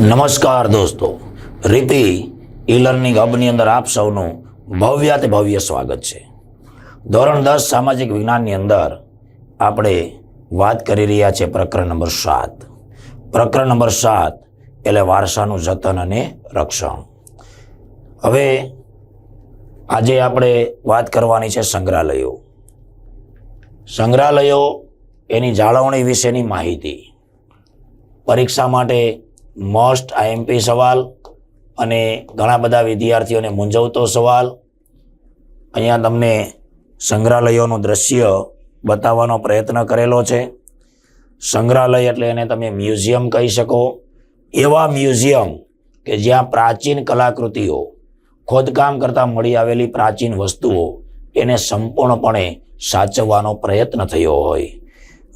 નમસ્કાર દોસ્તો, રીતિ ઈ લર્નિંગ હબની અંદર આપ સૌનું ભવ્ય તે ભવ્ય સ્વાગત છે. ધોરણ દસ સામાજિક વિજ્ઞાનની અંદર આપણે વાત કરી રહ્યા છે પ્રકરણ નંબર સાત. પ્રકરણ નંબર સાત એટલે વારસાનું જતન અને રક્ષણ. હવે આજે આપણે વાત કરવાની છે સંગ્રહાલયો. સંગ્રહાલયો એની જાળવણી વિશેની માહિતી. પરીક્ષા માટે મોસ્ટ આઈએમપી સવાલ અને ઘણા બધા વિદ્યાર્થીઓને મૂંઝવતો સવાલ. અહીંયા તમને સંગ્રહાલયોનું દ્રશ્ય બતાવવાનો પ્રયત્ન કરેલો છે. સંગ્રહાલય એટલે એને તમે મ્યુઝિયમ કહી શકો. એવા મ્યુઝિયમ કે જ્યાં પ્રાચીન કલાકૃતિઓ, ખોદકામ કરતાં મળી આવેલી પ્રાચીન વસ્તુઓ એને સંપૂર્ણપણે સાચવવાનો પ્રયત્ન થયો હોય.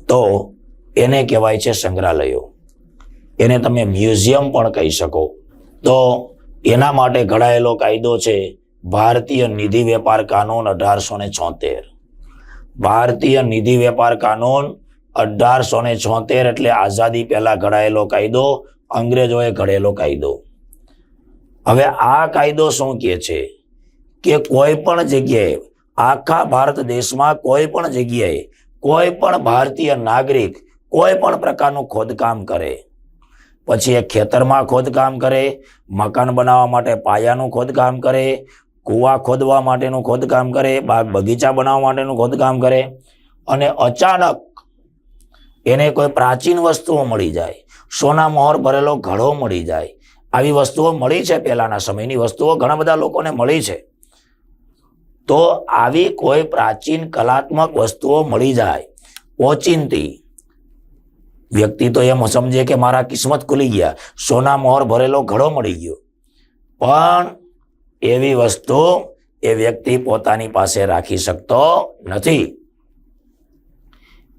તો એને કહેવાય છે સંગ્રહાલયો. એને તમે મ્યુઝિયમ પણ કહી શકો. તો એના માટે ઘડાયેલો કાયદો છે, ભારતીય નિધિ વેપાર કાનૂન અઢારસો ને છોતેર. ભારતીય નિધિ વેપાર કાનૂન અઢારસો ને છોતેર એટલે આઝાદી પહેલા ઘડાયેલો કાયદો, અંગ્રેજોએ ઘડેલો કાયદો. હવે આ કાયદો શું કહે છે? કે કોઈ પણ જગ્યાએ, આખા ભારત દેશમાં કોઈ પણ જગ્યાએ કોઈ પણ ભારતીય નાગરિક કોઈ પણ પ્રકારનું ખોદકામ કરે. પછી એ ખેતરમાં ખોદકામ કરે, મકાન બનાવવા માટે પાયાનું ખોદકામ કરે, કૂવા ખોદવા માટેનું ખોદકામ કરે, બાગ બગીચા બનાવવા માટેનું ખોદકામ કરે અને અચાનક એને કોઈ પ્રાચીન વસ્તુઓ મળી જાય, સોના મોહર ભરેલો ઘડો મળી જાય, આવી વસ્તુઓ મળી છે પહેલાના સમયની વસ્તુઓ ઘણા બધા લોકોને મળી છે. તો આવી કોઈ પ્રાચીન કલાત્મક વસ્તુઓ મળી જાય, ઓચિંતી વ્યક્તિ તો એમ સમજે કે મારા કિસ્મત ખુલી ગયા. સોના મોહર ભરેલો ઘડો મળી ગયો. પણ એવી વસ્તુ એ વ્યક્તિ પોતાની પાસે રાખી શકતો નથી.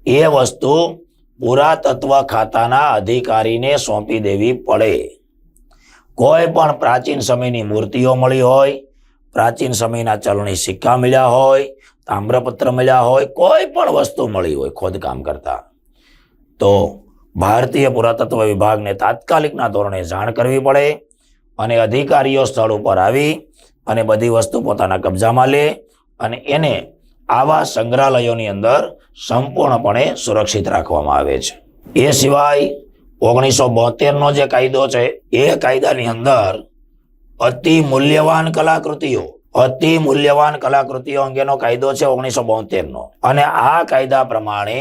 એ વસ્તુ પુરાતત્વ ખાતાના અધિકારીને સોંપી દેવી પડે. કોઈ પણ પ્રાચીન સમયની મૂર્તિઓ મળી હોય, પ્રાચીન સમયના ચલણી સિક્કા મળ્યા હોય, તામ્રપત્ર મળ્યા હોય, કોઈ પણ વસ્તુ મળી હોય, ખોદકામ કરતા. તો ભારતીય પુરાતત્વ વિભાગને તાત્કાલિકના ધોરણે જાણ કરવી પડે અને અધિકારીઓ સ્થળ ઉપર આવી અને બધી વસ્તુ પોતાના કબજામાં લે અને એને આવા સંગ્રહાલયોની અંદર સંપૂર્ણપણે સુરક્ષિત રાખવામાં આવે છે. એ સિવાય ઓગણીસો બોતેરનો જે કાયદો છે, એ કાયદાની અંદર અતિ મૂલ્યવાન કલાકૃતિઓ, અતિ મૂલ્યવાન કલાકૃતિઓ અંગેનો કાયદો છે ઓગણીસો બોતેરનો. અને આ કાયદા પ્રમાણે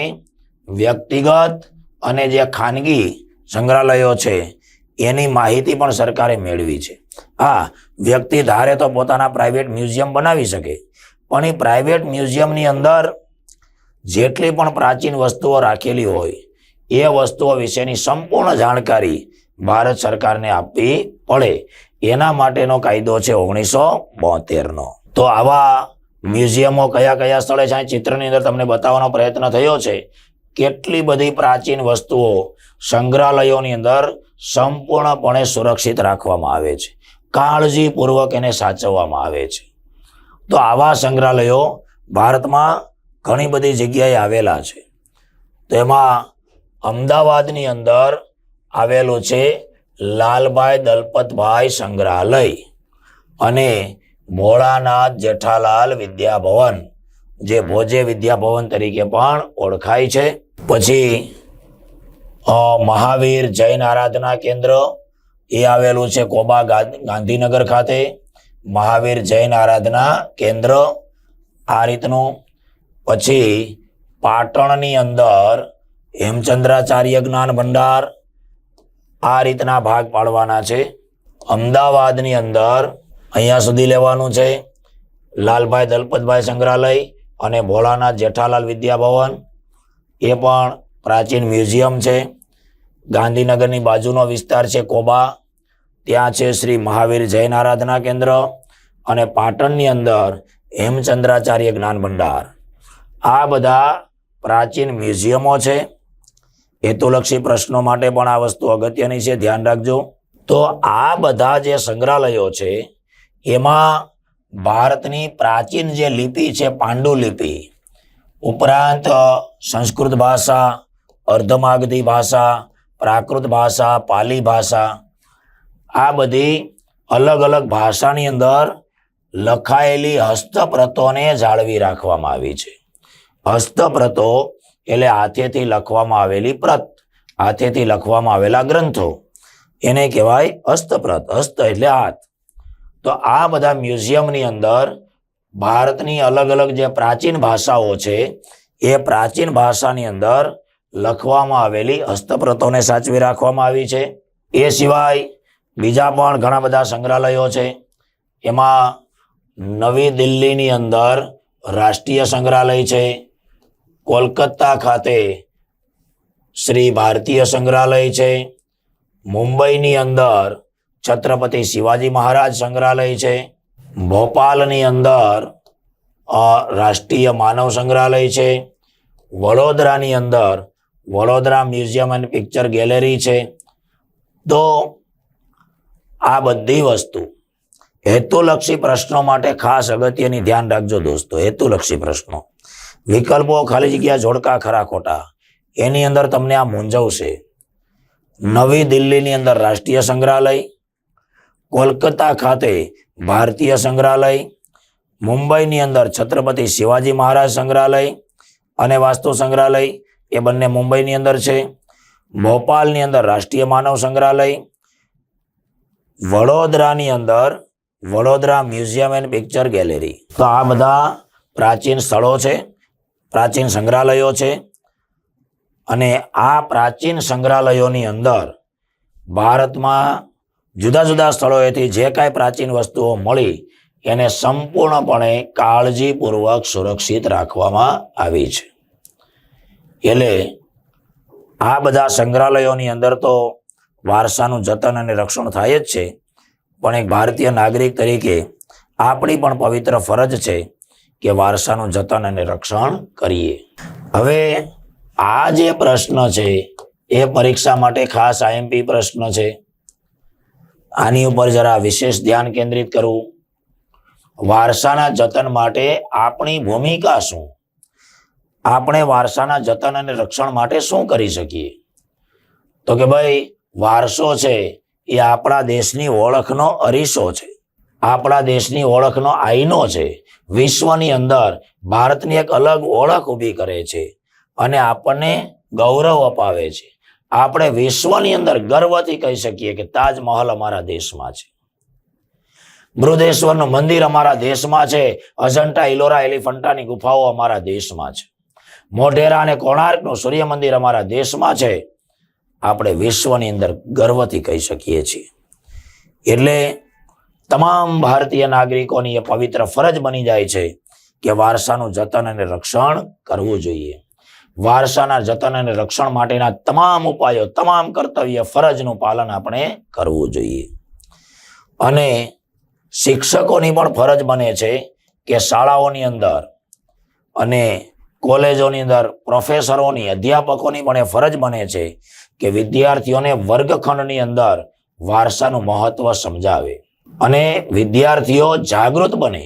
વ્યક્તિગત અને જે ખાનગી સંગ્રહાલયો છે, એની માહિતી પણ સરકારે મેળવી છે. હા, વ્યક્તિ ધારે તો પોતાના પ્રાઇવેટ મ્યુઝિયમ બનાવી શકે, પણ એ પ્રાઇવેટ મ્યુઝિયમની અંદર જેટલી પણ પ્રાચીન વસ્તુઓ રાખેલી હોય, એ વસ્તુઓ વિશેની સંપૂર્ણ જાણકારી ભારત સરકારને આપવી પડે. એના માટેનો કાયદો છે ઓગણીસો બોતેરનો. તો આવા મ્યુઝિયમો કયા કયા સ્થળે છે? ચિત્રની અંદર તમને બતાવવાનો પ્રયત્ન થયો છે. કેટલી બધી પ્રાચીન વસ્તુઓ સંગ્રહાલયોની અંદર સંપૂર્ણપણે સુરક્ષિત રાખવામાં આવે છે. કાળજીપૂર્વક એને સાચવવામાં આવે છે. તો આવા સંગ્રહાલયો ભારતમાં ઘણી બધી જગ્યાએ આવેલા છે. તેમાં અમદાવાદની અંદર આવેલું છે લાલભાઈ દલપતભાઈ સંગ્રહાલય અને ભોળાનાથ જેઠાલાલ વિદ્યાભવન. જે ભોજે વિદ્યાભવન તરીકે પણ ઓળખાય છે. પછી મહાવીર જૈન આરાધના કેન્દ્ર એ આવેલું છે કોબા ગાંધીનગર ખાતે. મહાવીર જૈન આરાધના કેન્દ્ર આ રીતનું. પછી, પાટણની અંદર હેમચંદ્રાચાર્ય જ્ઞાન ભંડાર આ રીતના ભાગ પાડવાના છે. અમદાવાદની અંદર અહીંયા સુધી લેવાનું છે. લાલભાઈ દલપતભાઈ સંગ્રહાલય અને ભોળાનાથ જેઠાલાલ વિદ્યાભવન. એ પણ પ્રાચીન મ્યુઝિયમ છે. ગાંધીનગરની બાજુનો વિસ્તાર છે કોબા. ત્યાં છે શ્રી મહાવીર જૈન આરાધના કેન્દ્ર અને પાટણની અંદર હેમચંદ્રાચાર્ય જ્ઞાન ભંડાર. આ બધા પ્રાચીન મ્યુઝિયમો છે. હેતુલક્ષી પ્રશ્નો માટે પણ આ વસ્તુ અગત્યની છે. ધ્યાન રાખજો. તો આ બધા જે સંગ્રહાલયો છે, એમાં ભારતની પ્રાચીન જે લિપિ છે પાંડુલિપિ ઉપરાંત સંસ્કૃત ભાષા, અર્ધમાગધી ભાષા, પ્રાકૃત ભાષા, પાલી ભાષા, આ બધી અલગ અલગ ભાષાની અંદર લખાયેલી હસ્તપ્રતોને જાળવી રાખવામાં આવી છે. હસ્તપ્રતો એટલે હાથેથી લખવામાં આવેલી પ્રત, હાથેથી લખવામાં આવેલા ગ્રંથો. એને કહેવાય હસ્તપ્રત. હસ્ત એટલે હાથ. તો આ બધા મ્યુઝિયમની અંદર ભારતની અલગ અલગ જે પ્રાચીન ભાષાઓ છે, એ પ્રાચીન ભાષાની અંદર લખવામાં આવેલી હસ્તપ્રતોને સાચવી રાખવામાં આવી છે. એ સિવાય બીજા પણ ઘણા બધા સંગ્રહાલયો છે. એમાં નવી દિલ્હીની અંદર રાષ્ટ્રીય સંગ્રહાલય છે. કોલકાતા ખાતે શ્રી ભારતીય સંગ્રહાલય છે. મુંબઈની અંદર છત્રપતિ શિવાજી મહારાજ સંગ્રહાલય છે. ભોપાલની અંદર રાષ્ટ્રીય માનવ સંગ્રહાલય છે. વડોદરાની અંદર Vadodara museum and picture gallery છે. તો આ બધી વસ્તુ હેતુલક્ષી પ્રશ્નો માટે ખાસ અગત્યની ધ્યાન રાખજો દોસ્તો, હેતુલક્ષી પ્રશ્નો. વિકલ્પો ખાલી જગ્યા જોડકા ખરા ખોટા. એની અંદર તમને આ મૂંઝવશે. નવી દિલ્હીની અંદર રાષ્ટ્રીય સંગ્રહાલય કોલકાતા ખાતે ભારતીય સંગ્રહાલય, મુંબઈની અંદર છત્રપતિ શિવાજી મહારાજ સંગ્રહાલય અને વાસ્તુ સંગ્રહાલય એ બંને મુંબઈની અંદર છે. ભોપાલની અંદર રાષ્ટ્રીય માનવ સંગ્રહાલય, વડોદરાની અંદર Vadodara museum and picture gallery. તો આ બધા પ્રાચીન સ્થળો છે, પ્રાચીન સંગ્રહાલયો છે અને આ પ્રાચીન સંગ્રહાલયોની અંદર ભારતમાં જુદા જુદા સ્થળોએથી જે કાંઈ પ્રાચીન વસ્તુઓ મળી, એને સંપૂર્ણપણે કાળજીપૂર્વક સુરક્ષિત રાખવામાં આવી છે. એટલે આ બધા સંગ્રહાલયોની અંદર તો વારસાનું જતન અને રક્ષણ થાય જ છે, પણ એક ભારતીય નાગરિક તરીકે આપણી પણ પવિત્ર ફરજ છે કે વારસાનું જતન અને રક્ષણ કરીએ. હવે આ જે પ્રશ્ન છે, એ પરીક્ષા માટે ખાસ આઈએમપી પ્રશ્ન છે. આની ઉપર જરા વિશેષ ધ્યાન કેન્દ્રિત કરવું વારસાના જતન માટે આપણી ભૂમિકા શું? આપણે વારસાના જતન અને રક્ષણ માટે શું કરી શકીએ? તો કે ભાઈ, વારસો છે એ આપણા દેશની ઓળખનો અરીસો છે. આપણા દેશની ઓળખનો આઈનો છે. વિશ્વની અંદર ભારતની એક અલગ ઓળખ ઊભી કરે છે અને આપણને ગૌરવ અપાવે છે. આપણે વિશ્વની અંદર ગર્વથી કહી શકીએ કે તાજમહલ અમારા દેશમાં છે. બૃહદેશ્વરનું મંદિર અમારા દેશમાં છે. અજંટા, ઇલોરા, એલિફન્ટાની ગુફાઓ અમારા દેશમાં છે. મોઢેરા અને કોણાર્કનું સૂર્ય મંદિર અમારા દેશમાં છે. આપણે વિશ્વની અંદર ગર્વથી કહી શકીએ છીએ. એટલે તમામ ભારતીય નાગરિકોની એ પવિત્ર ફરજ બની જાય છે કે વારસાનું જતન અને રક્ષણ કરવું જોઈએ. વારસાના જતન અને રક્ષણ માટેના તમામ ઉપાયો, તમામ કર્તવ્ય ફરજનું પાલન આપણે કરવું જોઈએ. અને શિક્ષકોની પણ ફરજ બને છે કે શાળાઓની અંદર અને કોલેજોની અંદર પ્રોફેસરોની, અધ્યાપકોની પણ એ ફરજ બને છે કે વિદ્યાર્થીઓને વર્ગખંડની અંદર વારસાનું મહત્વ સમજાવે. અને વિદ્યાર્થીઓ જાગૃત બને,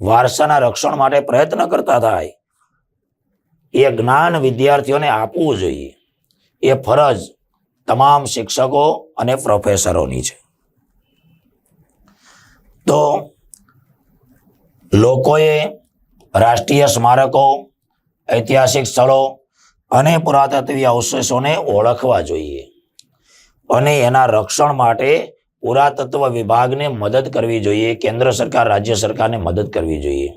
વારસાના રક્ષણ માટે પ્રયત્ન કરતા થાય એ જ્ઞાન વિદ્યાર્થીઓને આપવું જોઈએ. એ ફરજ તમામ શિક્ષકો અને પ્રોફેસરોની છે. તો લોકોએ રાષ્ટ્રીય સ્મારકો, ઐતિહાસિક સ્થળો અને પુરાતત્વીય અવશેષોને ઓળખવા જોઈએ અને એના રક્ષણ માટે પુરાતત્વ વિભાગને મદદ કરવી જોઈએ, કેન્દ્ર સરકાર, રાજ્ય સરકારને મદદ કરવી જોઈએ.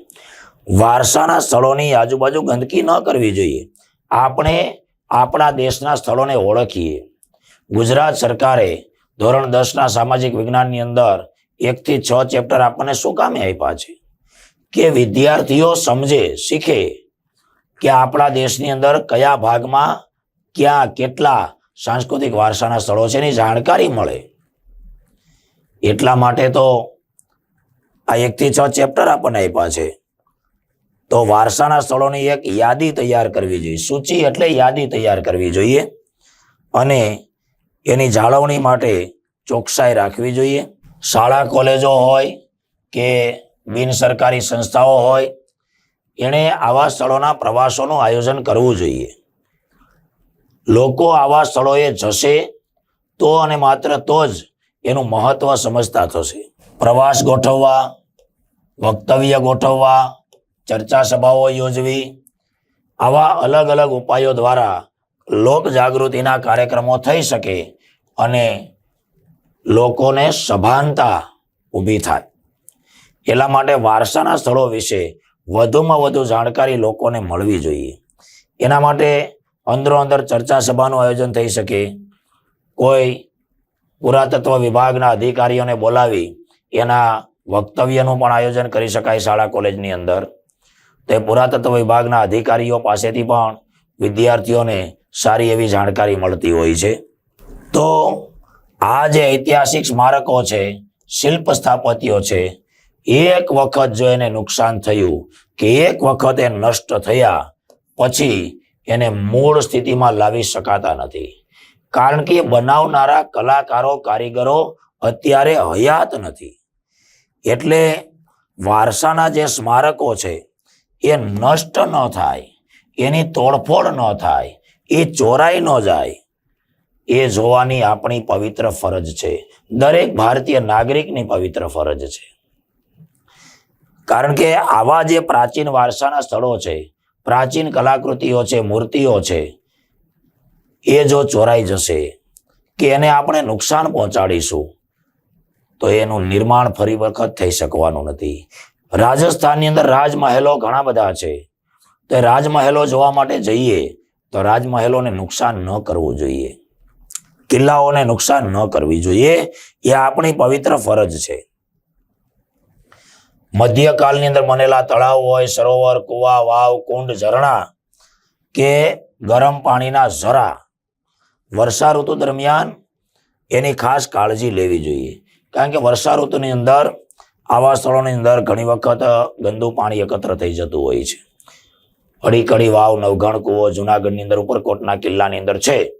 વારસાના સ્થળોની આજુબાજુ ગંદકી ન કરવી જોઈએ. આપણે આપણા દેશના સ્થળોને ઓળખીએ. ગુજરાત સરકારે ધોરણ દસના સામાજિક વિજ્ઞાનની અંદર એકથી છ ચેપ્ટર આપણને શું કામે આપ્યા છે? કે વિદ્યાર્થીઓ સમજે, શીખે કે આપણા દેશની અંદર કયા ભાગમાં ક્યાં કેટલા સાંસ્કૃતિક વારસાના સ્થળો છે એની જાણકારી મળે. એટલા માટે તો આ એકથી છ ચેપ્ટર આપણને આપ્યા છે. તો વારસાના સ્થળોની એક યાદી તૈયાર કરવી જોઈએ. સૂચિ એટલે યાદી તૈયાર કરવી જોઈએ અને એની જાળવણી માટે ચોકસાઈ રાખવી જોઈએ. શાળા, કોલેજો હોય કે બિન સરકારી સંસ્થાઓ હોય, એણે આવા સ્થળોના પ્રવાસોનું આયોજન કરવું જોઈએ. લોકો આવા સ્થળોએ જશે તો અને માત્ર તો જ એનું મહત્વ સમજતા થશે. પ્રવાસ ગોઠવવા, વક્તવ્ય ગોઠવવા ચર્ચા સભાઓ યોજવી. આવા અલગ અલગ ઉપાયો દ્વારા લોક જાગૃતિના કાર્યક્રમો થઈ શકે અને લોકોને સભાનતા ઊભી થાય. એટલા માટે વારસાના સ્થળો વિશે વધુમાં વધુ જાણકારી લોકોને મળવી જોઈએ. એના માટે અંદરો અંદર ચર્ચા સભાનું આયોજન થઈ શકે. કોઈ પુરાતત્વ વિભાગના અધિકારીઓને બોલાવી એના વક્તવ્યનું પણ આયોજન કરી શકાય શાળા કોલેજની અંદર. તે પુરાતત્વ વિભાગના અધિકારીઓ પાસેથી પણ વિદ્યાર્થીઓને સારી એવી જાણકારી મળતી હોય છે. તો આ જે ઐતિહાસિક સ્મારકો છે, શિલ્પ સ્થાપત્યો છે, એક વખત જો એને નુકસાન થયું કે એક વખત એ નષ્ટ થયા, પછી એને મૂળ સ્થિતિમાં લાવી શકાતા નથી. કારણ કે બનાવનારા કલાકારો, કારીગરો અત્યારે હયાત નથી. એટલે વારસાના જે સ્મારકો છે એ નષ્ટ ન થાય, એની તોડફોડ ન થાય, એ ચોરાઈ ન જાય. એ જોવાની આપણી પવિત્ર ફરજ છે. દરેક ભારતીય નાગરિકની પવિત્ર ફરજ છે. કારણ કે આવા જે પ્રાચીન વારસાના સ્થળો છે, પ્રાચીન કલાકૃતિઓ છે, મૂર્તિઓ છે, એ જો ચોરાઈ જશે, કે એને આપણે નુકસાન પહોંચાડીશું, તો એનું નિર્માણ ફરી વખત થઈ શકવાનું નથી. રાજસ્થાનની અંદર રાજમહેલો ઘણા બધા છે. તો રાજમહેલો જોવા માટે જઈએ તો રાજમહેલોને નુકસાન ન કરવું જોઈએ. કિલ્લાઓને નુકસાન ન કરવી જોઈએ. એ આપણી પવિત્ર ફરજ છે. મધ્યકાલની અંદર બનેલા તળાવ હોય, સરોવર, કુવા, વાવ, કુંડ, ઝરણા કે ગરમ પાણીના ઝરા વર્ષા ઋતુ દરમિયાન એની ખાસ કાળજી લેવી જોઈએ. કારણ કે વર્ષા ઋતુની અંદર આવા સ્થળોની અંદર ઘણી વખત ગંદુ પાણી એકત્ર થઈ જતું હોય છે. અડીકડી વાવ, નવઘણ કુવો જુનાગઢની અંદર ઉપરકોટના કિલ્લાની અંદર છે.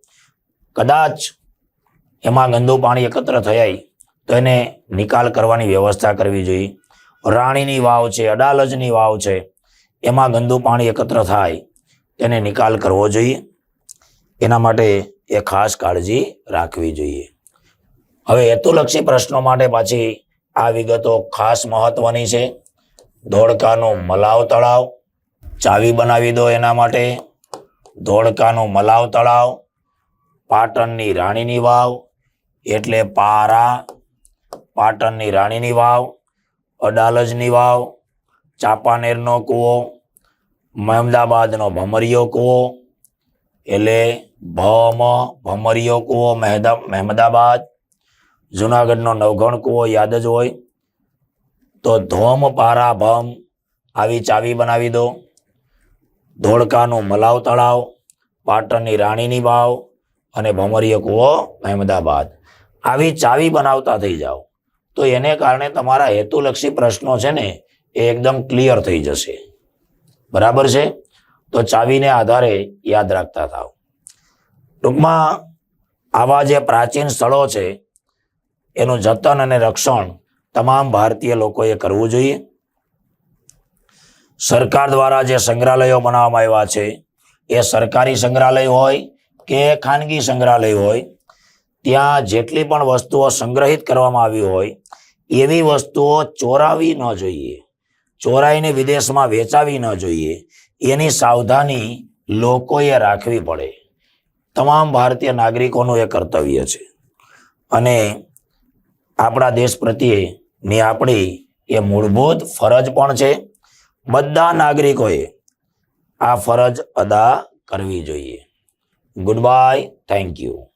કદાચ એમાં ગંદુ પાણી એકત્ર થયાય તો એને નિકાલ કરવાની વ્યવસ્થા કરવી જોઈએ. રાણીની વાવ છે, અડાલજની વાવ છે, એમાં ગંદુ પાણી એકત્ર થાય તેને નિકાલ કરવો જોઈએ. એના માટે એ ખાસ કાળજી રાખવી જોઈએ. હવે હેતુલક્ષી પ્રશ્નો માટે પાછી આ વિગતો ખાસ મહત્વની છે. ધોળકાનું મલાવ તળાવ, ચાવી બનાવી દો એના માટે. ધોળકાનું મલાવ તળાવ, પાટણની રાણીની વાવ, એટલે પારા, પાટણની રાણીની વાવ, અડાલજની વાવ, ચાંપાનેરનો કૂવો, મહેમદાબાદનો ભમરિયો કૂવો, એટલે ભમ ભમરિયો કૂવો, મહેદા, મહેમદાબાદ જુનાગઢનો નવઘણ કૂવો યાદ જ હોય, તો ધોમ પારા ભમ આવી ચાવી બનાવી દો. ધોળકાનું મલાવ તળાવ, પાટણની રાણીની વાવ અને ભમરીય કૂવો અહેમદાબાદ. આવી ચાવી બનાવતા થઈ જાઓ. તો એને કારણે તમારા હેતુલક્ષી પ્રશ્નો છે ને, એ એકદમ ક્લિયર થઈ જશે. બરાબર છે? તો ચાવીને આધારે યાદ રાખતા થાવ ટૂંકમાં આવા જે પ્રાચીન સ્થળો છે એનું જતન અને રક્ષણ તમામ ભારતીય લોકોએ કરવું જોઈએ. સરકાર દ્વારા જે સંગ્રહાલયો બનાવવામાં આવ્યા છે, એ સરકારી સંગ્રહાલય હોય કે ખાનગી સંગ્રહાલય હોય, ત્યાં જેટલી પણ વસ્તુઓ સંગ્રહિત કરવામાં આવી હોય, એવી વસ્તુઓ ચોરાવી ન જોઈએ. ચોરાઈને વિદેશમાં વેચાવી ન જોઈએ. એની સાવધાની લોકોએ રાખવી પડે. તમામ ભારતીય નાગરિકોનું એ કર્તવ્ય છે. અને આપણા દેશ પ્રત્યે પ્રત્યેની આપણી એ મૂળભૂત ફરજ પણ છે. બધા નાગરિકોએ આ ફરજ અદા કરવી જોઈએ. Good bye thank you